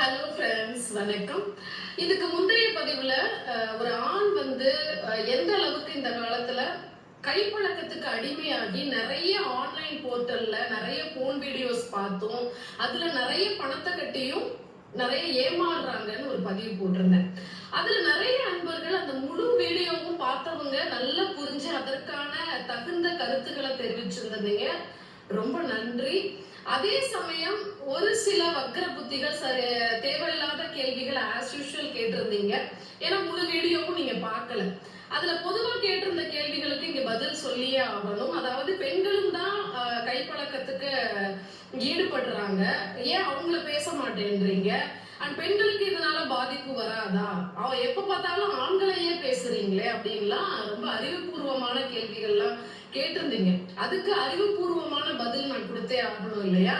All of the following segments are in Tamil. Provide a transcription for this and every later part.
ஹலோ ஃப்ரெண்ட்ஸ் வணக்கம். இதுக்கு முந்தைய பதிவுல ஒரு ஆண் வந்து எந்த அளவுக்கு இந்த காலத்துல கைப்பழக்கத்துக்கு அடிமையாகி நிறைய ஆன்லைன் போர்ட்டல்ல நிறைய போன் வீடியோஸ் பார்த்தோம். அதுல நிறைய பணத்தை கட்டியும் நிறைய ஏமாறுறாங்கன்னு ஒரு பதிவு போட்டிருந்தேன். அதுல நிறைய அன்பர்கள் அந்த முழு வீடியோவும் பார்த்தவங்க நல்லா புரிஞ்சு அதற்கான தகுந்த கருத்துக்களை தெரிவிச்சிருந்தீங்க. ரொம்ப நன்றி. அதே சமயம் ஒரு சில வக்கர புத்திகள் சரி தேவையில்லாத கேள்விகள் ஆஸ் யூஷுவல் கேட்டிருந்தீங்க. ஏன்னா முழு வீடியோவும் நீங்க பார்க்கல. அதுல பொதுவா கேட்டிருந்த கேள்விகளுக்கு இங்க பதில் சொல்லியே ஆகணும். அதாவது பெண்களும் தான் கைப்பழக்கத்துக்கு ஈடுபடுறாங்க. ஏன் அவங்கள பேச மாட்டேன்றீங்க? அண்ட் பெண்களுக்கு இதனால பாதிப்பு வராதா? அவ எப்ப பார்த்தாலும் ஆண்களையே பேசுறீங்களே அப்படின்லாம் ரொம்ப அறிவுபூர்வமான கேள்விகள்லாம் கேட்டிருந்தீங்க. அதுக்கு அறிவுபூர்வமான பதில் நான் கொடுத்தே ஆகணும் இல்லையா?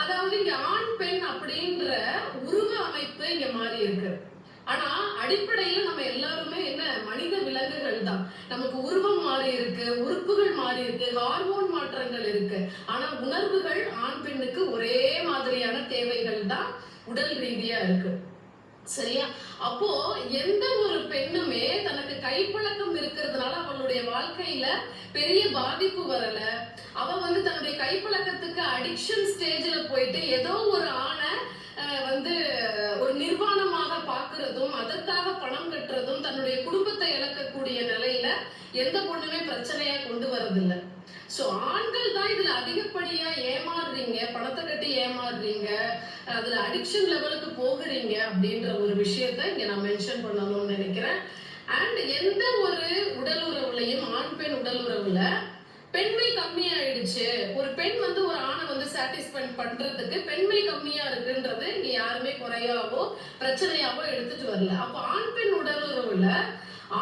அதாவது இங்க ஆண் பெண் அப்படின்ற உருவ அமைப்பு இங்க மாறி இருக்கு. ஆனா அடிப்படையில நம்ம எல்லாருமே என்ன மனித விலங்குகள் தான். நமக்கு உருவம் மாறி இருக்கு உறுப்புகள் மாறி இருக்கு ஹார்மோன் மாற்றங்கள் இருக்கு. ஆனா உணர்வுகள் ஆண் பெண்ணுக்கு ஒரே மாதிரியான தேவைகள் தான் உடல் ரீதியா இருக்கு. சரியா? அப்போ எந்த ஒரு பெண்ணுமே தனக்கு கைப்பழக்கம் இருக்கிறதுனால அவளுடைய வாழ்க்கையில பெரிய பாதிப்பு வரல. அவ வந்து தன்னுடைய கைப்பழக்கத்துக்கு அடிக்ஷன் ஸ்டேஜ்ல போயிட்டு ஏதோ ஒரு ஆணை வந்து ஒரு நிர்வாணமாக பாக்குறதும் அதற்காக பணம் கட்டுறதும் தன்னுடைய குடும்பத்தை இழக்கக்கூடிய நிலையில எந்த பொண்ணுமே பிரச்சனையா கொண்டு வரதில்லை. சோ ஆண்கள் தான் இதுல அதிகப்படியா ஏமாறுறீங்க பணத்தை கட்டி ஏமாறுறீங்க அதுல அடிக்ஷன் லெவலுக்கு போகிறீங்க அப்படின்ற ஒரு விஷயத்த இங்க நான் மென்ஷன் பண்ணணும்னு நினைக்கிறேன். அண்ட் எந்த ஒரு உடல் உறவுலையும் ஆண் பெண் உடல் உறவுல பெண்மை கம்மியாயிடுச்சு. ஒரு பெண் வந்து ஒரு ஆணை வந்து சாட்டிஸ்ஃபை பண்றதுக்கு பெண்மை கம்மியா இருக்குன்றது இங்க யாருமே குறையாவோ பிரச்சனையாவோ எடுத்துட்டு வரல. அப்போ ஆண் பெண் உடல் உறவுல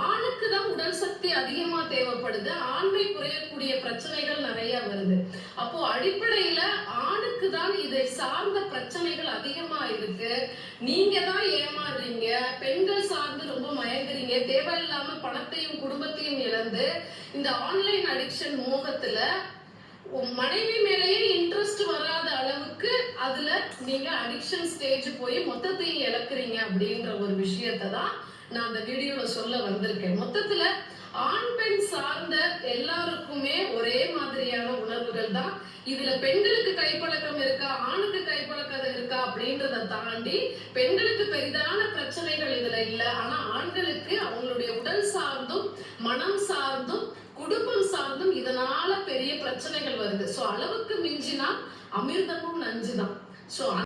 ஆணுக்கு தான் உடல் சக்தி அதிகமா தேவைப்படுது. ஆண்மை குறையக்கூடிய பிரச்சனைகள் நிறைய வருது. அப்போ அடிப்படை சார்ந்த பிரச்சனைகள் அதிகமா இருக்கு நீங்க தான் ஏமாறுறீங்க. பெண்கள் சார்ந்து ரொம்ப மயங்குறீங்க. தேவையில்லாம பணத்தையும் குடும்பத்தையும் இழந்து இந்த ஆன்லைன் அடிக்ஷன் மோகத்துல மனைவி மேலேயே இன்ட்ரெஸ்ட் வராத அளவுக்கு அதுல நீங்க அடிக்ஷன் ஸ்டேஜ் போய் மொத்தத்தையும் இழக்கிறீங்க அப்படின்ற ஒரு விஷயத்தை தான் நான் அந்த வீடியோல சொல்ல வந்திருக்கேன். மொத்தத்துல ஆண் பெண் சார்ந்த எல்லாருக்குமே ஒரே மாதிரியான உணர்வுகள் தான். இதுல பெண்கள் கைப்பழக்கம் இருக்கா ஆணுக்கு கைப்பழக்கம் இருக்கா அப்படின்றத தாண்டி பெண்களுக்கு பெரிதான பிரச்சனைகள் இதுல இல்ல. ஆனா ஆண்களுக்கு அவங்களுடைய உடல் சார்ந்தும் மனம் சார்ந்தும் குடும்பம் சார்ந்தும் இதனால பெரிய பிரச்சனைகள் வருது. சோ அளவுக்கு மிஞ்சினா அமிர்தமும் நஞ்சுதான். சோ